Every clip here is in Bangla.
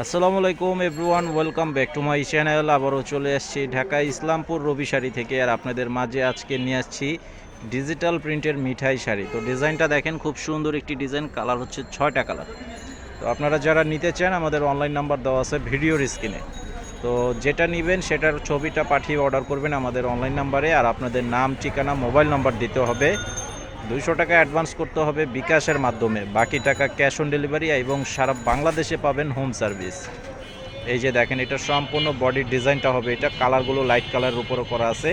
আসসালামু আলাইকুম everyone, welcome back to my channel. আবারও চলে আসছি ঢাকা ইসলামপুর রবি শাড়ি থেকে আর আপনাদের মাঝে আজকে নিয়ে আসছি ডিজিটাল প্রিন্টের মিঠাই শাড়ি। তো ডিজাইনটা দেখেন, খুব সুন্দর একটি ডিজাইন, কালার হচ্ছে ছয়টা কালার। তো আপনারা যারা নিতে চান, আমাদের অনলাইন নাম্বার দেওয়া আছে ভিডিওর স্ক্রিনে। তো যেটা নেবেন, সেটার ছবিটা পাঠিয়ে অর্ডার করবেন আমাদের অনলাইন নাম্বারে আর আপনাদের নাম, ঠিকানা, মোবাইল নাম্বার দিতে হবে। দুইশো টাকা অ্যাডভান্স করতে হবে বিকাশের মাধ্যমে। বাকি টাকা ক্যাশ অন ডেলিভারি এবং সারা বাংলাদেশে পাবেন হোম সার্ভিস এই যে দেখেন, এটা সম্পূর্ণ বডির ডিজাইনটা হবে। এটা কালারগুলো লাইট কালারের উপরে করা আছে।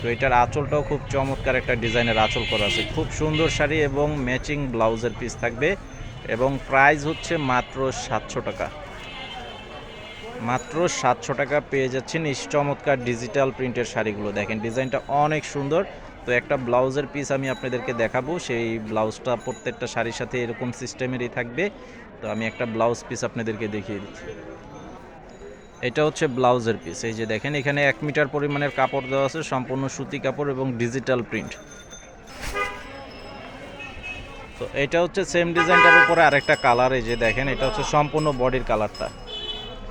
তো এটার আঁচলটাও খুব চমৎকার একটা ডিজাইনের আঁচল করা আছে। খুব সুন্দর শাড়ি এবং ম্যাচিং ব্লাউজের পিস থাকবে এবং প্রাইস হচ্ছে মাত্র সাতশো টাকা। মাত্র সাতশো টাকা পেয়ে যাচ্ছেন এই চমৎকার ডিজিটাল প্রিন্টের শাড়িগুলো। দেখেন ডিজাইনটা অনেক সুন্দর। তো একটা ব্লাউজের পিস আমি আপনাদেরকে দেখাবো। সেই ব্লাউজটা প্রত্যেকটা শাড়ির সাথে এরকম সিস্টেমেরই থাকবে। তো আমি একটা ব্লাউজ পিস আপনাদেরকে দেখিয়ে দিচ্ছি। এটা হচ্ছে ব্লাউজের পিস এই যে দেখেন, এখানে এক মিটার পরিমাণের কাপড় দেওয়া আছে, সম্পূর্ণ সুতি কাপড় এবং ডিজিটাল প্রিন্ট তো এটা হচ্ছে সেম ডিজাইনটার উপরে আরেকটা কালার এই যে দেখেন, এটা হচ্ছে সম্পূর্ণ বডির কালারটা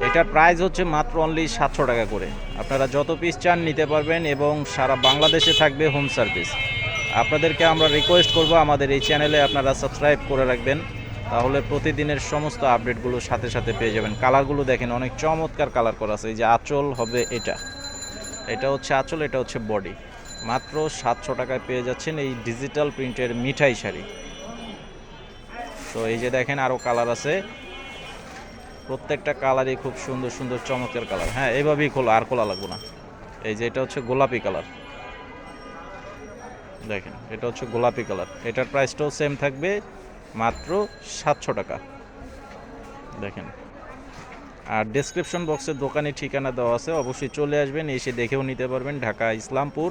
এটার প্রাইস হচ্ছে মাত্র অনলি সাতশো টাকা করে। আপনারা যত পিস চান নিতে পারবেন এবং সারা বাংলাদেশে থাকবে হোম সার্ভিস আপনাদেরকে আমরা রিকোয়েস্ট করব আমাদের এই চ্যানেলে আপনারা সাবস্ক্রাইব করে রাখবেন, তাহলে প্রতিদিনের সমস্ত আপডেটগুলো সাথে সাথে পেয়ে যাবেন। কালারগুলো দেখেন, অনেক চমৎকার কালার করা আছে, এই যে আঁচল হবে এটা। এটা হচ্ছে আঁচল, এটা হচ্ছে বডি মাত্র সাতশো টাকায় পেয়ে যাচ্ছেন এই ডিজিটাল প্রিন্টের মিঠাই শাড়ি। তো এই যে দেখেন আরও কালার আছে। প্রত্যেকটা কালারই খুব সুন্দর সুন্দর চমৎকার কালার। হ্যাঁ এইভাবেই খোলা, আর খোলা লাগবে না। এই যে এটা হচ্ছে গোলাপি কালার। দেখেন, এটা হচ্ছে গোলাপি কালার। এটার প্রাইসটাও সেম থাকবে মাত্র সাতশো টাকা। দেখেন, আর ডেসক্রিপশন বক্সে দোকানের ঠিকানা দেওয়া আছে, অবশ্যই চলে আসবেন, এসে দেখেও নিতে পারবেন। ঢাকা, ইসলামপুর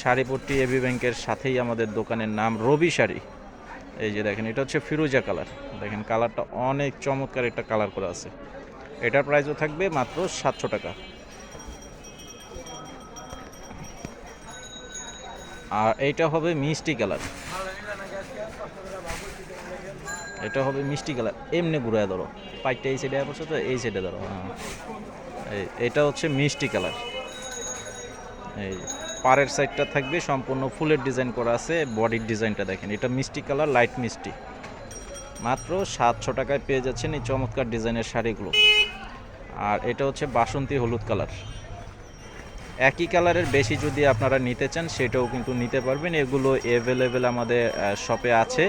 শাড়িপট্টি এবি ব্যাংকের সাথেই আমাদের দোকানের নাম রবি শাড়ি এই যে দেখেন, এটা হচ্ছে ফিরোজা কালার। দেখেন, কালারটা অনেক চমৎকার একটা কালার করা আছে। এটার প্রাইসও থাকবে মাত্র সাতশো টাকা। আর এইটা হবে মিষ্টি কালার। এটা হবে মিষ্টি কালার। এমনি ঘুরায় ধরো। পাইটটা এই সাইডে পড়ছে তো এই সাইডে ধরো হ্যাঁ। এটা হচ্ছে মিষ্টি কালার। এই পাড়ের সাইডটা থাকবে, সম্পূর্ণ ফুলের ডিজাইন করা আছে, বডির ডিজাইনটা দেখেন, এটা মিষ্টি কালার, লাইট মিষ্টি। মাত্র সাতশো টাকায় পেয়ে যাচ্ছেন এই চমৎকার ডিজাইনের শাড়িগুলো। আর এটা হচ্ছে বাসন্তী হলুদ কালার। একই কালারের বেশি যদি আপনারা নিতে চান, সেটাও কিন্তু নিতে পারবেন। এগুলো অ্যাভেলেবেল আমাদের শপে আছে।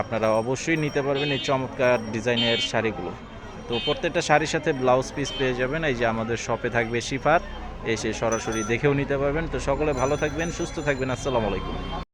আপনারা অবশ্যই নিতে পারবেন এই চমৎকার ডিজাইনের শাড়িগুলো। তো প্রত্যেকটা শাড়ির সাথে ব্লাউজ পিস পেয়ে যাবেন। এই যে আমাদের শপে থাকবে শিফার এসে সরাসরি দেখেও নিতে পারবেন। তো সকলে ভালো থাকবেন সুস্থ থাকবেন। আসসালামু আলাইকুম।